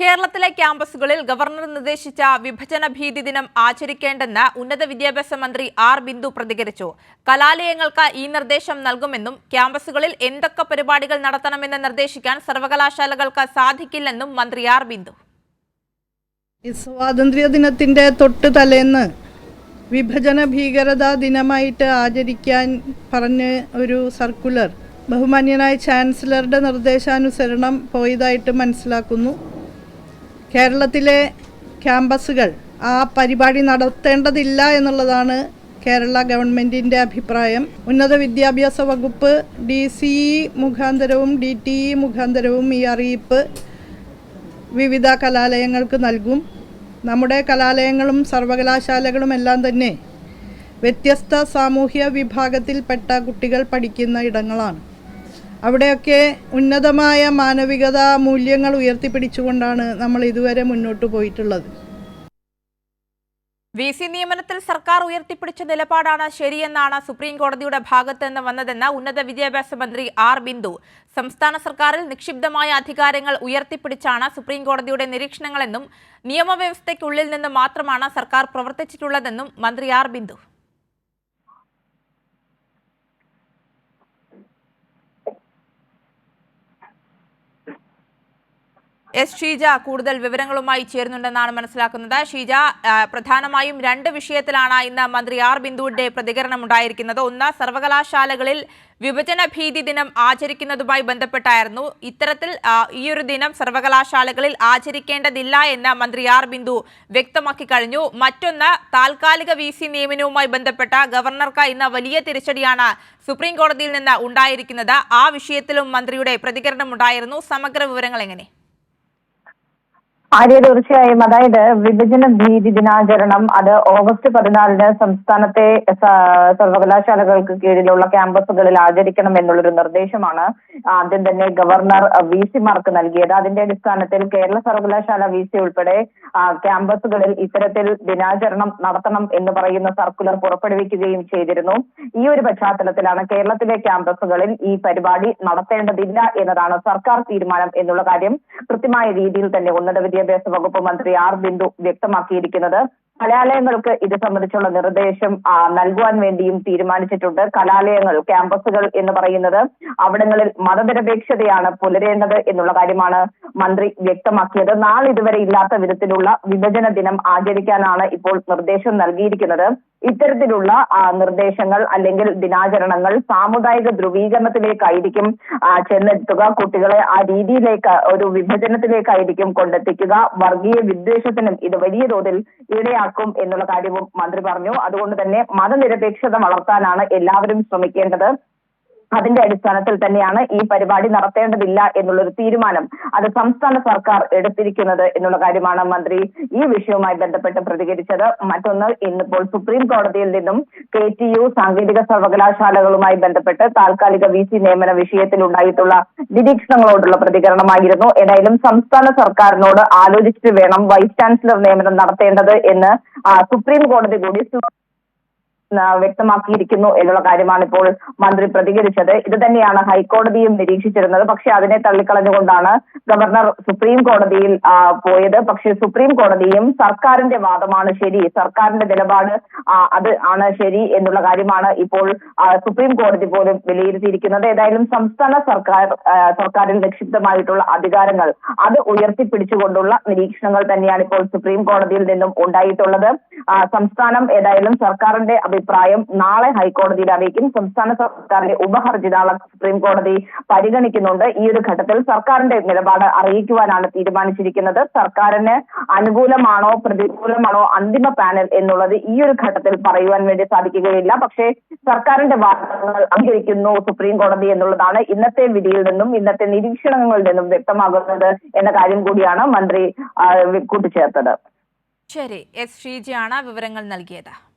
കേരളത്തിലെ ക്യാമ്പസുകളിൽ ഗവർണർ നിർദ്ദേശിച്ച വിഭജന ഭീതി ദിനം ആചരിക്കേണ്ടെന്ന് ഉന്നത വിദ്യാഭ്യാസ മന്ത്രി ആർ ബിന്ദു പ്രതികരിച്ചു. കലാലയങ്ങൾക്ക് ഈ നിർദ്ദേശം നൽകുമെന്നും ക്യാമ്പസുകളിൽ എന്തൊക്കെ പരിപാടികൾ നടത്തണമെന്ന് നിർദ്ദേശിക്കാൻ സർവകലാശാലകൾക്ക് സാധിക്കില്ലെന്നും മന്ത്രി ആർ ബിന്ദു. സ്വാതന്ത്ര്യ ദിനത്തിന്റെ തൊട്ട് തലേന്ന് വിഭജന ഭീകരതാ ദിനമായിട്ട് ആചരിക്കാൻ പറഞ്ഞ് ഒരു സർക്കുലർ ബഹുമാന്യനായ ചാൻസലറുടെ നിർദ്ദേശാനുസരണം പോയതായിട്ട് മനസ്സിലാക്കുന്നു. കേരളത്തിലെ ക്യാമ്പസുകൾ ആ പരിപാടി നടത്തേണ്ടതില്ല എന്നുള്ളതാണ് കേരള ഗവൺമെന്റിന്റെ അഭിപ്രായം. ഉന്നത വിദ്യാഭ്യാസ വകുപ്പ് ഡി സി ഇ മുഖാന്തരവും ഡി ടി ഇ മുഖാന്തരവും ഈ അറിയിപ്പ് വിവിധ കലാലയങ്ങൾക്ക് നൽകും. നമ്മുടെ കലാലയങ്ങളും സർവകലാശാലകളും എല്ലാം തന്നെ വ്യത്യസ്ത സാമൂഹ്യ വിഭാഗത്തിൽപ്പെട്ട കുട്ടികൾ പഠിക്കുന്ന ഇടങ്ങളാണ്. അവിടെയൊക്കെ ഉന്നതമായ മാനവികത മൂല്യങ്ങൾ ഉയർത്തിപ്പിടിച്ചുകൊണ്ടാണ് നമ്മൾ ഇതുവരെ മുന്നോട്ട് പോയിട്ടുള്ളത്. വി സി നിയമനത്തിൽ സർക്കാർ ഉയർത്തിപ്പിടിച്ച നിലപാടാണ് ശരിയെന്നാണ് സുപ്രീം കോടതിയുടെ ഭാഗത്ത് നിന്ന് വന്നതെന്ന് ഉന്നത വിദ്യാഭ്യാസ മന്ത്രി ആർ ബിന്ദു. സംസ്ഥാന സർക്കാരിൽ നിക്ഷിപ്തമായ അധികാരങ്ങൾ ഉയർത്തിപ്പിടിച്ചാണ് സുപ്രീം കോടതിയുടെ നിരീക്ഷണങ്ങളെന്നും നിയമവ്യവസ്ഥയ്ക്കുള്ളിൽ നിന്ന് മാത്രമാണ് സർക്കാർ പ്രവർത്തിച്ചിട്ടുള്ളതെന്നും മന്ത്രി ആർ ബിന്ദു. എസ് ഷീജ കൂടുതൽ വിവരങ്ങളുമായി ചേരുന്നുണ്ടെന്നാണ് മനസ്സിലാക്കുന്നത്. ഷീജ പ്രധാനമായും രണ്ട് വിഷയത്തിലാണ് ഇന്ന് മന്ത്രി ആർ ബിന്ദുവിന്റെ പ്രതികരണം ഉണ്ടായിരിക്കുന്നത്. ഒന്ന് സർവകലാശാലകളിൽ വിഭജന ഭീതി ദിനം ആചരിക്കുന്നതുമായി ബന്ധപ്പെട്ടായിരുന്നു. ഇത്തരത്തിൽ ഈ ഒരു ദിനം സർവകലാശാലകളിൽ ആചരിക്കേണ്ടതില്ല എന്ന് മന്ത്രി ആർ ബിന്ദു വ്യക്തമാക്കി കഴിഞ്ഞു. മറ്റൊന്ന് താൽക്കാലിക വി സി നിയമനവുമായി ബന്ധപ്പെട്ട ഗവർണർക്ക് ഇന്ന് വലിയ തിരിച്ചടിയാണ് സുപ്രീം കോടതിയിൽ നിന്ന് ഉണ്ടായിരിക്കുന്നത്. ആ വിഷയത്തിലും മന്ത്രിയുടെ പ്രതികരണം ഉണ്ടായിരുന്നു. സമഗ്ര വിവരങ്ങൾ എങ്ങനെ? ആര്യ തീർച്ചയായും അതായത് വിഭജന ഭീതി ദിനാചരണം അത് ഓഗസ്റ്റ് പതിനാലിന് സംസ്ഥാനത്തെ സർവകലാശാലകൾക്ക് കീഴിലുള്ള ക്യാമ്പസുകളിൽ ആചരിക്കണം എന്നുള്ളൊരു നിർദ്ദേശമാണ് ആദ്യം തന്നെ ഗവർണർ വി സിമാർക്ക് നൽകിയത്. അതിന്റെ അടിസ്ഥാനത്തിൽ കേരള സർവകലാശാല വി സി ഉൾപ്പെടെ ക്യാമ്പസുകളിൽ ഇത്തരത്തിൽ ദിനാചരണം നടത്തണം എന്ന് പറയുന്ന സർക്കുലർ പുറപ്പെടുവിക്കുകയും ചെയ്തിരുന്നു. ഈ ഒരു പശ്ചാത്തലത്തിലാണ് കേരളത്തിലെ ക്യാമ്പസുകളിൽ ഈ പരിപാടി നടത്തേണ്ടതില്ല എന്നതാണ് സർക്കാർ തീരുമാനം എന്നുള്ള കാര്യം കൃത്യമായ രീതിയിൽ തന്നെ ഉന്നത വിദ്യാഭ്യാസ വകുപ്പ് മന്ത്രി ആർ ബിന്ദു വ്യക്തമാക്കിയിരിക്കുന്നത്. കലാലയങ്ങൾക്ക് ഇത് സംബന്ധിച്ചുള്ള നിർദ്ദേശം നൽകുവാൻ വേണ്ടിയും തീരുമാനിച്ചിട്ടുണ്ട്. കലാലയങ്ങൾ ക്യാമ്പസുകൾ എന്ന് പറയുന്നത് അവിടങ്ങളിൽ മതനിരപേക്ഷതയാണ് പുലരേണ്ടത് എന്നുള്ള കാര്യമാണ് മന്ത്രി വ്യക്തമാക്കിയത്. നാളിതുവരെ ഇല്ലാത്ത വിധത്തിലുള്ള വിഭജന ദിനം ആചരിക്കാനാണ് ഇപ്പോൾ നിർദ്ദേശം നൽകിയിരിക്കുന്നത്. ഇത്തരത്തിലുള്ള നിർദ്ദേശങ്ങൾ അല്ലെങ്കിൽ ദിനാചരണങ്ങൾ സാമുദായിക ധ്രുവീകരണത്തിലേക്കായിരിക്കും ചെന്നെത്തുക. കുട്ടികളെ ആ രീതിയിലേക്ക് ഒരു വിഭജനത്തിലേക്കായിരിക്കും കൊണ്ടെത്തിക്കുക. വർഗീയ വിദ്വേഷത്തിനും ഇത് വലിയ തോതിൽ ഇടയാക്കും എന്നുള്ള കാര്യവും മന്ത്രി പറഞ്ഞു. അതുകൊണ്ട് തന്നെ മതനിരപേക്ഷത വളർത്താനാണ് എല്ലാവരും ശ്രമിക്കേണ്ടത്. അതിന്റെ അടിസ്ഥാനത്തിൽ തന്നെയാണ് ഈ പരിപാടി നടത്തേണ്ടതില്ല എന്നുള്ളൊരു തീരുമാനം അത് സംസ്ഥാന സർക്കാർ എടുത്തിരിക്കുന്നത് എന്നുള്ള കാര്യമാണ് മന്ത്രി ഈ വിഷയവുമായി ബന്ധപ്പെട്ട് പ്രതികരിച്ചത്. മറ്റൊന്ന് ഇന്നിപ്പോൾ സുപ്രീം കോടതിയിൽ നിന്നും കെ ടി യു സാങ്കേതിക സർവകലാശാലകളുമായി ബന്ധപ്പെട്ട് താൽക്കാലിക വി സി നിയമന വിഷയത്തിൽ ഉണ്ടായിട്ടുള്ള നിരീക്ഷണങ്ങളോടുള്ള പ്രതികരണമായിരുന്നു. ഏതായാലും സംസ്ഥാന സർക്കാരിനോട് ആലോചിച്ചിട്ട് വേണം വൈസ് ചാൻസലർ നിയമനം നടത്തേണ്ടത് എന്ന് സുപ്രീം കോടതി കൂടി വ്യക്തമാക്കിയിരിക്കുന്നു എന്നുള്ള കാര്യമാണ് ഇപ്പോൾ മന്ത്രി പ്രതികരിച്ചത്. ഇത് തന്നെയാണ് ഹൈക്കോടതിയും നിരീക്ഷിച്ചിരുന്നത്. പക്ഷെ അതിനെ തള്ളിക്കളഞ്ഞുകൊണ്ടാണ് ഗവർണർ സുപ്രീം കോടതിയിൽ പോയത്. പക്ഷേ സുപ്രീം കോടതിയും സർക്കാരിന്റെ വാദമാണ് ശരി. സർക്കാരിന്റെ നിലപാട് അത് ആണ് ശരി എന്നുള്ള കാര്യമാണ് ഇപ്പോൾ സുപ്രീം കോടതി പോലും വിലയിരുത്തിയിരിക്കുന്നത്. ഏതായാലും സംസ്ഥാന സർക്കാർ സർക്കാരിൽ നിക്ഷിപ്തമായിട്ടുള്ള അധികാരങ്ങൾ അത് ഉയർത്തിപ്പിടിച്ചുകൊണ്ടുള്ള നിരീക്ഷണങ്ങൾ തന്നെയാണ് ഇപ്പോൾ സുപ്രീം കോടതിയിൽ നിന്നും ഉണ്ടായിട്ടുള്ളത്. സംസ്ഥാനം ഏതായാലും സർക്കാരിന്റെ അഭിപ്രായം നാളെ ഹൈക്കോടതിയിൽ അറിയിക്കും. സംസ്ഥാന സർക്കാരിന്റെ ഉപഹർജി നാളെ സുപ്രീം കോടതി പരിഗണിക്കുന്നുണ്ട്. ഈ ഒരു ഘട്ടത്തിൽ സർക്കാരിന്റെ നിലപാട് അറിയിക്കുവാനാണ് തീരുമാനിച്ചിരിക്കുന്നത്. സർക്കാരിന് അനുകൂലമാണോ പ്രതികൂലമാണോ അന്തിമ പാനൽ എന്നുള്ളത് ഈ ഒരു ഘട്ടത്തിൽ പറയുവാൻ വേണ്ടി സാധിക്കുകയില്ല. പക്ഷേ സർക്കാരിന്റെ വാദങ്ങൾ അംഗീകരിക്കുന്നു സുപ്രീം കോടതി എന്നുള്ളതാണ് ഇന്നത്തെ വിധിയിൽ നിന്നും ഇന്നത്തെ നിരീക്ഷണങ്ങളിൽ നിന്നും വ്യക്തമാകുന്നത് എന്ന കാര്യം കൂടിയാണ് മന്ത്രി കൂട്ടിച്ചേർത്തത്. ശരി. എസ് ഷീജയാണ് വിവരങ്ങൾ നൽകിയത്.